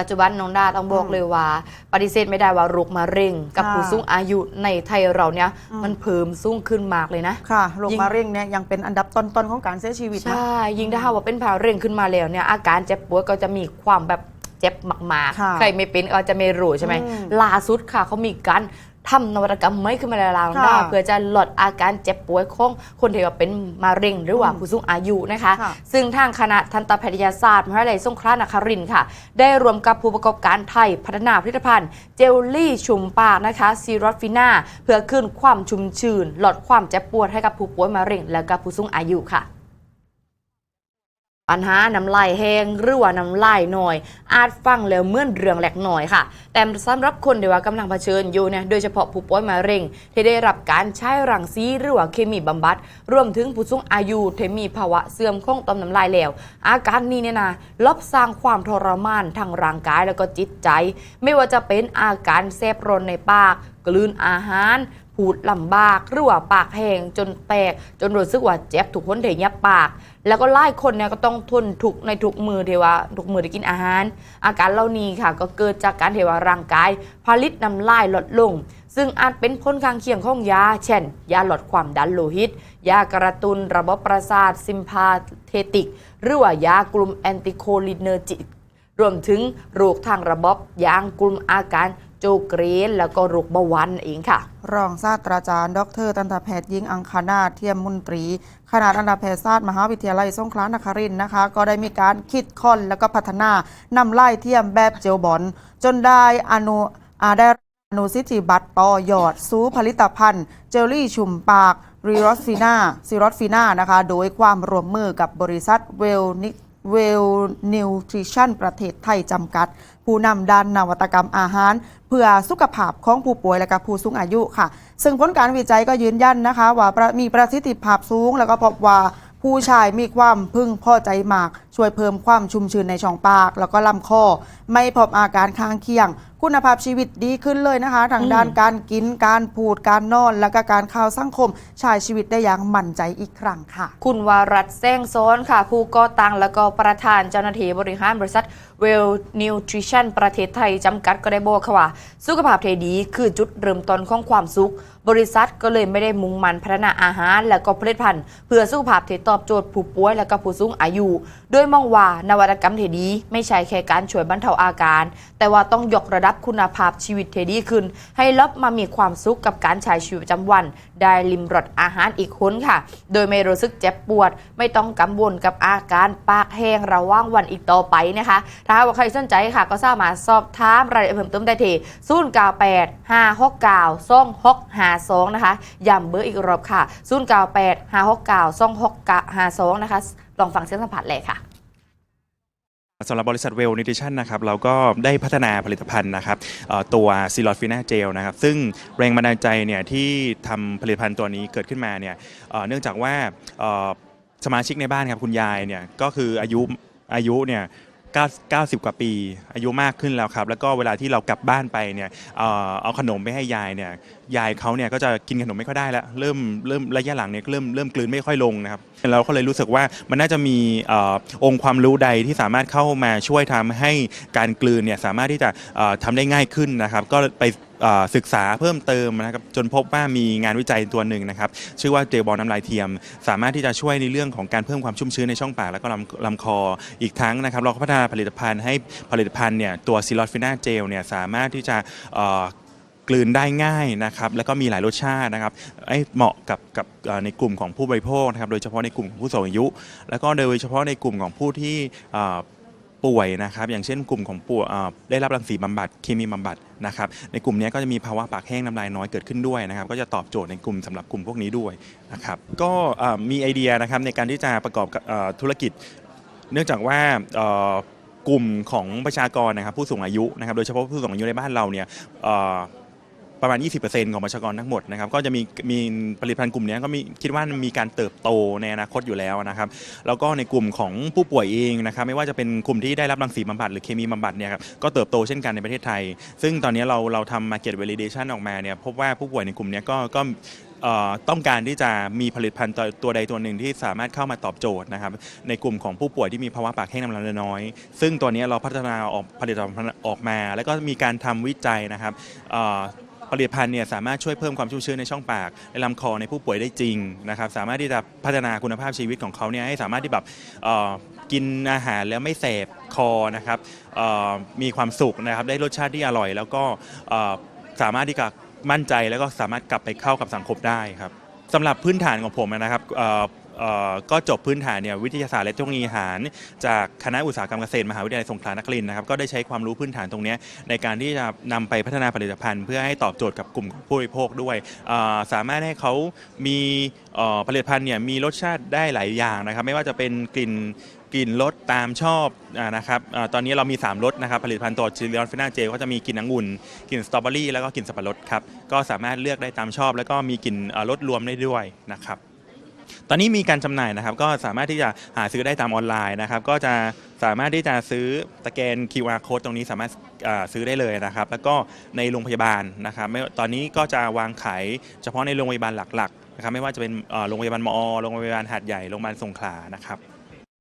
ปัจจุบันน้องดาต้องบอกอืมเลยว่า ปฏิเสธไม่ได้ว่าโรคมะเร็ง กับค่ะผู้สูงอายุในไทยเราเนี่ยอืมมันเพิ่มสูงขึ้นมากเลยนะค่ะโรคยิ่งมะเร็งเนี่ยยังเป็นอันดับต้นๆของการเสียชีวิตนะใช่ยิ่งถ้าหากว่าเป็นมะเร็งขึ้นมาแล้วเนี่ยอาการเจ็บปวดก็จะมีความแบบเจ็บมากค่ะๆใครไม่เป็นก็จะไม่รู้ใช่ไหมอืมล่าสุดค่ะเขามีการ ทำนวัตกรรมไม่ขึ้นมาแล้วน้องดาค่ะเพื่อจะลดอาการเจ็บป่วยของคนที่ว่าเป็นมะเร็งหรือว่าอืมผู้สูงอายุนะคะ ค่ะซึ่งทางคณะทันตแพทยศาสตร์มหาวิทยาลัยสงขลานครินทร์ค่ะ ได้รวมกับผู้ประกอบการไทยพัฒนาผลิตภัณฑ์ เจลลี่ชุมปากนะคะซีรอฟิน่าเพื่อขึ้นความชุ่มชื้นลดความเจ็บปวดให้กับผู้ป่วยมะเร็ง และกับผู้สูงอายุค่ะ ปัญหาน้ำลายแห้งหรือว่าน้ำลายหน่อย อาจฟังแล้วเมื่อนเรื่องแหลกหน่อยค่ะ แต่สำหรับคนที่ว่ากำลังเผชิญอยู่เนี่ยโดยเฉพาะผู้ป่วยมะเร็ง ที่ได้รับการใช้รังสีหรือว่าเคมีบำบัด รวมถึงผู้สูงอายุที่มีภาวะเสื่อมของต่อมน้ำลายแล้ว อาการนี้เนี่ยนะลบสร้างความทรมานทางร่างกายแล้วก็จิตใจ ไม่ว่าจะเป็นอาการแสบร้อนในปาก กลืนอาหาร พูดลำบาก หรือว่าปากแห้งจนแตก จนรู้สึกว่าเจ็บถูกคนเถียบปาก แล้วก็หลายคนเนี่ยก็ต้องทนทุกในทุกมือเทว่าทุกมือที่กินอาหาร อาการเหล่านี้ค่ะ ก็เกิดจากการเทว่าร่างกายผลิตน้ำลายลดลง ซึ่งอาจเป็นผลข้างเคียงของยา เช่น ยาลดความดันโลหิต ยากระตุนระบบประสาทซิมพาเทติก หรือว่ายากลุ่มแอนติโคลิเนอร์จิกรวมถึงโรคทางระบบอย่างกลุ่มอาการ จเกรนแล้วก็รคเบวานเองค่ะ รองศาสตราจารย์ ดรตันตแพทย์หญิงอังคณาเทียมมุนตรี คณะทันตแพทยศาสตร์มหาวิทยาลัยสงขลานครินทร์นะคะ ก็ได้มีการคิดค้นแล้วก็พัฒนานำไล่เทียมแบบเจลบอลจนได้อนุอาได้อนุสิทธิบัตรต่อยอดสู่ผลิตภัณฑ์ เจลลี่ชุ่มปากรีรอสฟีนาซีรอสฟีนานะคะ โดยความร่วมมือกับบริษัทเวลนิ เวลนิวทริชั่นประเทศไทยจำกัด ผู้นำด้านนวัตกรรมอาหาร เพื่อสุขภาพของผู้ป่วยและก็ผู้สูงอายุค่ะ ซึ่งผลการวิจัยก็ยืนยันนะคะ ว่ามีประสิทธิภาพสูง แล้วก็พบว่าผู้ชายมีความพึงพอใจมาก ช่วยเพิ่มความชุ่มชื้นในช่องปาก แล้วก็ลำคอ ไม่พบอาการข้างเคียง คุณภาพชีวิตดีขึ้นเลยนะคะ ทางด้านการกินการพูดการนอน และก็การเข้าสังคมใช้ชีวิตได้อย่างมั่นใจอีกครั้งค่ะ คุณวารัตน์แซงซ้อนค่ะ ผู้ก่อตั้งและก็ประธานเจ้าหน้าที่บริหารบริษัท Well Nutrition ประเทศไทยจำกัดก็ได้บอกค่ะว่า สุขภาพที่ดีคือจุดเริ่มต้นของความสุข บริษัทก็เลยไม่ได้มุ่งมันพัฒนาอาหาร และก็ผลิตภัณฑ์เพื่อสุขภาพที่ตอบโจทย์ผู้ป่วยและก็ผู้สูงอายุ โดยมองว่านวัตกรรมที่ดีไม่ใช่แค่การช่วยบรรเทาอาการ แต่ว่าต้องยกระดับคุณภาพชีวิตที่ดีขึ้น ให้ลบมามีความสุขกับการใช้ชีวิตประจำวัน ได้ลิมรสอาหารอีกคนค่ะ โดยไม่รู้สึกเจ็บปวด ไม่ต้องกังวลกับอาการปากแห้งระหว่างวันอีกต่อไปนะคะถ้าว่าใครสนใจค่ะ ก็สามารถสอบถามรายละเอียดเพิ่มเติมได้ที่0 9 8 5 6 9 2 6 5 2นะคะย้ำเบอร์อีกรอบค่ะ0 9 8 5 6 9 2 6 5 2นะคะลองฟังเสียงสัมผัสเลยค่ะสำหรับบริษัทเวลนิทิชันนะครับเราก็ได้พัฒนาผลิตภัณฑ์นะครับตัวซีลอดฟินาเจลนะครับซึ่งแรงบันดาลใจเนี่ยที่ทำผลิตภัณฑ์ตัวนี้เกิดขึ้นมาเนี่ยเนื่องจากว่าสมาชิกในบ้านครับคุณยายเนี่ยก็คืออายุอายุเนี่ย 9 90 กว่าปี อายุมากขึ้นแล้วครับ แล้วก็เวลาที่เรากลับบ้านไปเนี่ยเอ่อเอาขนมไปให้ยายเนี่ยยายเขาเนี่ยก็จะกินขนมไม่ค่อยได้แล้วเริ่มเริ่มระยะหลังเนี่ยเริ่มเริ่มกลืนไม่ค่อยลงนะครับเราก็เลยรู้สึกว่ามันน่าจะมีเออองค์ความรู้ใดที่สามารถเข้ามาช่วยทำให้การกลืนเนี่ยสามารถที่จะเอ่อทำได้ง่ายขึ้นนะครับ ก็ไป อ่อศึกษาเพิ่มเติมนะครับจนพบว่ามีงานวิจัยตัวหนึ่งนะครับชื่อว่าเจลบอลน้ำลายเทียม สามารถที่จะช่วยในเรื่องของการเพิ่มความชุ่มชื้นในช่องปากและก็ลำลำคออีกทั้งนะครับ เราก็พัฒนาผลิตภัณฑ์ให้ผลิตภัณฑ์เนี่ยตัวซิลอดฟินาเจลเนี่ยสามารถที่จะเอ่อกลืนได้ง่ายนะครับแล้วก็มีหลายรสชาตินะครับไอ้เหมาะกับกับเอ่อในกลุ่มของผู้บริโภคนะครับโดยเฉพาะในกลุ่มของผู้สูงอายุ แล้วก็โดยเฉพาะในกลุ่มของผู้ที่เอ่อ ป่วยนะครับ อย่างเช่นกลุ่มของป่วยเอ่อได้รับรังสีบำบัดเคมีบำบัดนะครับ ในกลุ่มนี้ก็จะมีภาวะปากแห้งน้ำลายน้อยเกิดขึ้นด้วยนะครับ ก็จะตอบโจทย์ในกลุ่มสำหรับกลุ่มพวกนี้ด้วยนะครับ ก็เอ่อมีไอเดียนะครับในการที่จะประกอบกับเอ่อธุรกิจ เนื่องจากว่าเอ่อกลุ่มของประชากรนะครับผู้สูงอายุนะครับโดยเฉพาะผู้สูงอายุในบ้านเราเนี่ยเอ่อ ประมาณ 20%ของประชากรทั้งหมดนะครับก็จะมีมีผลิตภัณฑ์กลุ่มนี้ก็มีคิดว่ามีการเติบโตในอนาคตอยู่แล้วนะครับแล้วก็ในกลุ่มของผู้ป่วยเองนะครับไม่ว่าจะเป็นกลุ่มที่ได้รับรังสีบำบัดหรือเคมีบำบัดเนี่ยครับก็เติบโตเช่นกันในประเทศไทย ซึ่งตอนนี้เราเราทำ market validation ออกมาเนี่ยพบว่าผู้ป่วยในกลุ่มนี้ก็ก็เอ่อต้องการที่จะมีผลิตภัณฑ์ตัวใดตัวหนึ่งที่สามารถเข้ามาตอบโจทย์นะครับในกลุ่มของผู้ป่วยที่มีภาวะปากแห้งน้ำลายน้อย ซึ่งตัวนี้เราพัฒนาออกผลิตภัณฑ์ออกมา แล้วก็มีการทำวิจัยนะครับ ผลิตภัณฑ์เนี่ยสามารถช่วยเพิ่มความชุ่มชื้นในช่องปากในลำคอในผู้ป่วยได้จริงนะครับสามารถที่จะพัฒนาคุณภาพชีวิตของเขาเนี่ยให้สามารถที่แบบเอ่อกินอาหารแล้วไม่แสบคอนะครับเอ่อมีความสุขนะครับได้รสชาติที่อร่อย แล้วก็เอ่อสามารถที่จะมั่นใจแล้วก็สามารถกลับไปเข้ากับสังคมได้ครับ สำหรับพื้นฐานของผมนะครับเอ่อ เอ่อก็จบพื้นฐานเนี่ยวิทยาศาสตร์และเทคโนโลยีอาหาร จากคณะอุตสาหกรรมเกษตรมหาวิทยาลัยสงขลานครินทร์นะครับก็ได้ใช้ความรู้พื้นฐานตรงเนี้ยในการที่จะนำไปพัฒนาผลิตภัณฑ์ เพื่อให้ตอบโจทย์กับกลุ่มผู้บริโภคด้วยเอ่อสามารถให้เขามีเอ่อผลิตภัณฑ์เนี่ยมีรสชาติได้หลายอย่างนะครับไม่ว่าจะเป็นกลิ่นกลิ่นรสตามชอบอานะครับอาตอนนี้เรามี 3รสนะครับผลิตภัณฑ์ตัวจิลิออนฟินาเจก็จะมีกลิ่นองุ่นกลิ่นสตรอเบอรี่แล้วก็กลิ่นสับปะรดครับก็สามารถเลือกได้ตามชอบ แล้วก็มีกลิ่นเอ่อรสรวมได้ด้วยนะครับ ตอนนี้มีการจำหน่ายนะครับ ก็สามารถที่จะหาซื้อได้ตามออนไลน์นะครับ ก็จะสามารถที่จะซื้อสแกน QR code ตรงนี้สามารถอ่าซื้อได้เลยนะครับ แล้วก็ในโรงพยาบาลนะครับไม่ตอนนี้ก็จะวางขายเฉพาะในโรงพยาบาลหลักๆนะครับไม่ว่าจะเป็นเอ่อโรงพยาบาลมอโรงพยาบาลหาดใหญ่โรงพยาบาลสงขลานะครับ